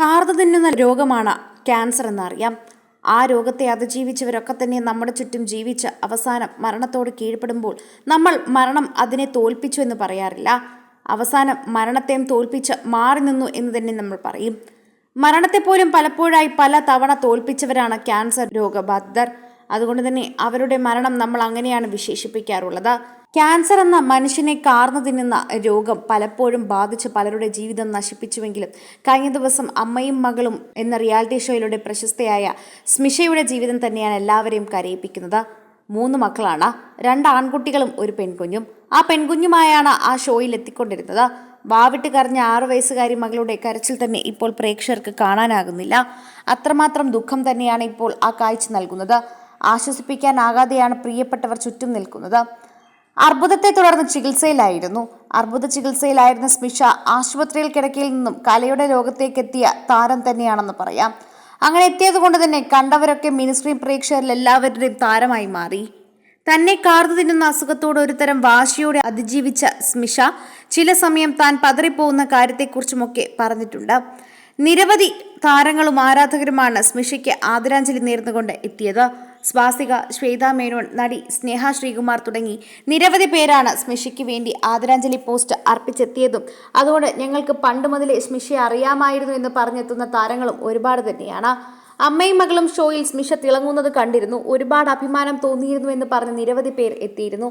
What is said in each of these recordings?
കാർന്നു തിന്നുന്ന രോഗമാണ് ക്യാൻസർ എന്നറിയാം. ആ രോഗത്തെ അതിജീവിച്ചവരൊക്കെ തന്നെ നമ്മുടെ ചുറ്റും ജീവിച്ച് അവസാനം മരണത്തോട് കീഴ്പ്പെടുമ്പോൾ നമ്മൾ മരണം അതിനെ തോൽപ്പിച്ചു എന്ന് പറയാറില്ല. അവസാനം മരണത്തെയും തോൽപ്പിച്ച് മാറി നിന്നു എന്ന് തന്നെ നമ്മൾ പറയും. മരണത്തെപ്പോലും പലപ്പോഴായി പല തവണ തോൽപ്പിച്ചവരാണ് ക്യാൻസർ രോഗബാധിതർ. അതുകൊണ്ട് തന്നെ അവരുടെ മരണം നമ്മൾ അങ്ങനെയാണ് വിശേഷിപ്പിക്കാറുള്ളത്. ക്യാൻസർ എന്ന മനുഷ്യനെ കാർന്നു തിന്നുന്ന രോഗം പലപ്പോഴും ബാധിച്ച് പലരുടെ ജീവിതം നശിപ്പിച്ചുവെങ്കിലും കഴിഞ്ഞ ദിവസം അമ്മയും മകളും എന്ന റിയാലിറ്റി ഷോയിലൂടെ പ്രശസ്തയായ സ്മിഷയുടെ ജീവിതം തന്നെയാണ് എല്ലാവരെയും കരയിപ്പിക്കുന്നത്. മൂന്ന് മക്കളാണ്. രണ്ട് ആൺകുട്ടികളും ഒരു പെൺകുഞ്ഞും. ആ പെൺകുഞ്ഞുമായാണ് ആ ഷോയിൽ എത്തിക്കൊണ്ടിരുന്നത്. വാവിട്ട് കരഞ്ഞ ആറു വയസ്സുകാരി മകളുടെ കരച്ചിൽ തന്നെ ഇപ്പോൾ പ്രേക്ഷകർക്ക് കാണാനാകുന്നില്ല. അത്രമാത്രം ദുഃഖം തന്നെയാണ് ഇപ്പോൾ ആ കാഴ്ച നൽകുന്നത്. ആശ്വസിപ്പിക്കാനാകാതെയാണ് പ്രിയപ്പെട്ടവർ ചുറ്റും നിൽക്കുന്നത്. അർബുദത്തെ തുടർന്ന് ചികിത്സയിലായിരുന്നു. അർബുദ ചികിത്സയിലായിരുന്ന സ്മിഷ ആശുപത്രിയിൽ കിടക്കയിൽ നിന്നും കലയുടെ രോഗത്തേക്കെത്തിയ താരം തന്നെയാണെന്ന് പറയാം. അങ്ങനെ എത്തിയത് കൊണ്ട് തന്നെ കണ്ടവരൊക്കെ മിനിസ്ട്രീം പ്രേക്ഷകരിൽ എല്ലാവരുടെയും താരമായി മാറി. തന്നെ കാർന്നു തിന്നുന്ന അസുഖത്തോട് ഒരുതരം വാശിയോടെ അതിജീവിച്ച സ്മിഷ ചില സമയം താൻ പതറിപ്പോകുന്ന കാര്യത്തെക്കുറിച്ചുമൊക്കെ പറഞ്ഞിട്ടുണ്ട്. നിരവധി താരങ്ങളും ആരാധകരുമാണ് സ്മിഷയ്ക്ക് ആദരാഞ്ജലി നേർന്നുകൊണ്ട് എത്തിയത്. സ്വാസിക ശ്വേത മേനോൻ നടി സ്നേഹ ശ്രീകുമാർ തുടങ്ങി നിരവധി പേരാണ് സ്മിഷയ്ക്ക് വേണ്ടി ആദരാഞ്ജലി പോസ്റ്റ് അർപ്പിച്ചെത്തിയതും. അതുകൊണ്ട് ഞങ്ങൾക്ക് പണ്ട് മുതലേ സ്മിഷയെ അറിയാമായിരുന്നു എന്ന് പറഞ്ഞെത്തുന്ന താരങ്ങളും ഒരുപാട് തന്നെയാണ്. അമ്മയും മകളും ഷോയിൽ സ്മിഷ തിളങ്ങുന്നത് കണ്ടിരുന്നു. ഒരുപാട് അഭിമാനം തോന്നിയിരുന്നു എന്ന് പറഞ്ഞ് നിരവധി പേർ എത്തിയിരുന്നു.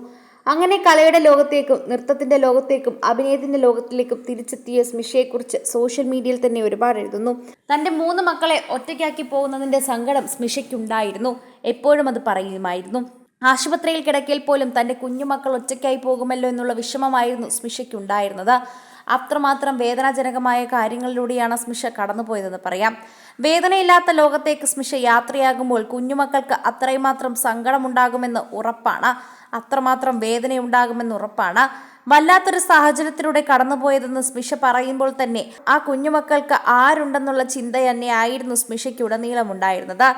അങ്ങനെ കലയുടെ ലോകത്തേക്കും നൃത്തത്തിന്റെ ലോകത്തേക്കും അഭിനയത്തിന്റെ ലോകത്തിലേക്കും തിരിച്ചെത്തിയ സ്മിഷയെക്കുറിച്ച് സോഷ്യൽ മീഡിയയിൽ തന്നെ ഒരുപാട് എഴുതുന്നു. തന്റെ മൂന്ന് മക്കളെ ഒറ്റയ്ക്കാക്കി പോകുന്നതിന്റെ സങ്കടം സ്മിഷയ്ക്കുണ്ടായിരുന്നു. എപ്പോഴും അത് പറയുമായിരുന്നു. ആശുപത്രിയിൽ കിടക്കയിൽ പോലും തന്റെ കുഞ്ഞുമക്കൾ ഒറ്റയ്ക്കായി പോകുമല്ലോ എന്നുള്ള വിഷമമായിരുന്നു സ്മിഷയ്ക്കുണ്ടായിരുന്നത്. അത്രമാത്രം വേദനാജനകമായ കാര്യങ്ങളിലൂടെയാണ് സ്മിഷ കടന്നുപോയതെന്ന് പറയാം. വേദനയില്ലാത്ത ലോകത്തേക്ക് സ്മിഷ യാത്രയാകുമ്പോൾ കുഞ്ഞുമക്കൾക്ക് അത്രയുമാത്രം സങ്കടമുണ്ടാകുമെന്ന് ഉറപ്പാണ്. അത്രമാത്രം വേദനയുണ്ടാകുമെന്ന് ഉറപ്പാണ്. വല്ലാത്തൊരു സാഹചര്യത്തിലൂടെ കടന്നുപോയതെന്ന് സ്മിഷ പറയുമ്പോൾ തന്നെ ആ കുഞ്ഞുമക്കൾക്ക് ആരുണ്ടെന്നുള്ള ചിന്ത തന്നെയായിരുന്നു സ്മിഷയ്ക്കുടനീളമുണ്ടായിരുന്നത്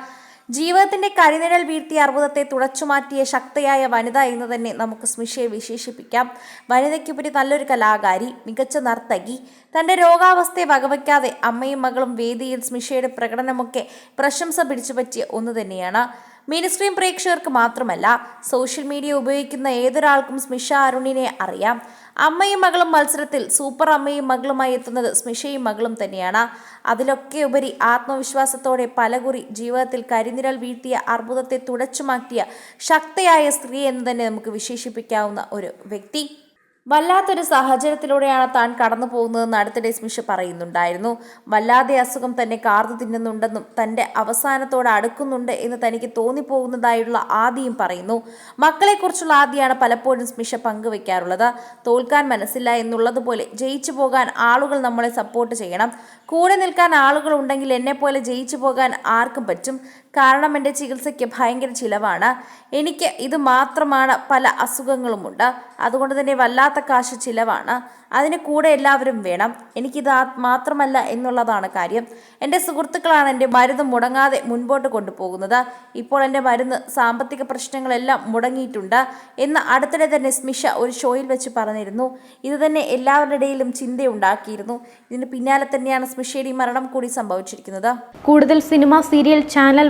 ജീവിതത്തിന്റെ കരിനിഴൽ വീഴ്ത്തിയ അർബുദത്തെ തുടച്ചുമാറ്റിയ ശക്തയായ വനിത എന്ന് തന്നെ നമുക്ക് സ്മിഷയെ വിശേഷിപ്പിക്കാം. വനിതയ്ക്കുപരി നല്ലൊരു കലാകാരി മികച്ച നർത്തകി. തന്റെ രോഗാവസ്ഥയെ വകവയ്ക്കാതെ അമ്മയും മകളും വേദിയിൽ സ്മിഷയുടെ പ്രകടനമൊക്കെ പ്രശംസ പിടിച്ചുപറ്റിയ ഒന്ന് തന്നെയാണ്. മിനിസ്ട്രീം പ്രേക്ഷകർക്ക് മാത്രമല്ല സോഷ്യൽ മീഡിയ ഉപയോഗിക്കുന്ന ഏതൊരാൾക്കും സ്മിഷ അരുണിനെ അറിയാം. അമ്മയും മകളും മത്സരത്തിൽ സൂപ്പർ അമ്മയും മകളുമായി എത്തുന്നത് സ്മിഷയും മകളും തന്നെയാണ്. അതിലൊക്കെ ഉപരി ആത്മവിശ്വാസത്തോടെ പലകുറി ജീവിതത്തിൽ കരിനിരൽ വീഴ്ത്തിയ അർബുദത്തെ തുടച്ചുമാറ്റിയ ശക്തയായ സ്ത്രീ എന്ന് തന്നെ നമുക്ക് വിശേഷിപ്പിക്കാവുന്ന ഒരു വ്യക്തി. വല്ലാത്തൊരു സാഹചര്യത്തിലൂടെയാണ് താൻ കടന്നു പോകുന്നതെന്ന് അടുത്തിടെ സ്മിഷ പറയുന്നുണ്ടായിരുന്നു. വല്ലാതെ അസുഖം തന്നെ കാർന്നു തിന്നുന്നുണ്ടെന്നും തന്റെ അവസാനത്തോട് അടുക്കുന്നുണ്ട് എന്ന് തനിക്ക് തോന്നിപ്പോകുന്നതായുള്ള ആദിയും പറയുന്നു. മക്കളെക്കുറിച്ചുള്ള ആദിയാണ് പലപ്പോഴും സ്മിഷ പങ്കുവെക്കാറുള്ളത്. തോൽക്കാൻ മനസ്സില്ല എന്നുള്ളതുപോലെ ജയിച്ചു പോകാൻ ആളുകൾ നമ്മളെ സപ്പോർട്ട് ചെയ്യണം. കൂടെ നിൽക്കാൻ ആളുകൾ ഉണ്ടെങ്കിൽ എന്നെപ്പോലെ ജയിച്ചു പോകാൻ ആർക്കും പറ്റും. കാരണം എന്റെ ചികിത്സയ്ക്ക് ഭയങ്കര ചിലവാണ്. എനിക്ക് ഇത് മാത്രമാണ് പല അസുഖങ്ങളുമുണ്ട്. അതുകൊണ്ട് തന്നെ വല്ലാത്ത കാശ് ചിലവാണ്. അതിന് കൂടെ എല്ലാവരും വേണം. എനിക്കിത് മാത്രമല്ല എന്നുള്ളതാണ് കാര്യം. എന്റെ സുഹൃത്തുക്കളാണ് എന്റെ മരുന്ന് മുടങ്ങാതെ മുൻപോട്ട് കൊണ്ടുപോകുന്നത്. ഇപ്പോൾ എന്റെ മരുന്ന് സാമ്പത്തിക പ്രശ്നങ്ങളെല്ലാം മുടങ്ങിയിട്ടുണ്ട് എന്ന് അടുത്തിടെ തന്നെ സ്മിഷ ഒരു ഷോയിൽ വെച്ച് പറഞ്ഞിരുന്നു. ഇത് തന്നെ എല്ലാവരുടെ ഇടയിലും ചിന്തയുണ്ടാക്കിയിരുന്നു. ഇതിന് പിന്നാലെ തന്നെയാണ് സ്മിഷയുടെ മരണം കൂടി സംഭവിച്ചിരിക്കുന്നത്. കൂടുതൽ സിനിമ സീരിയൽ ചാനൽ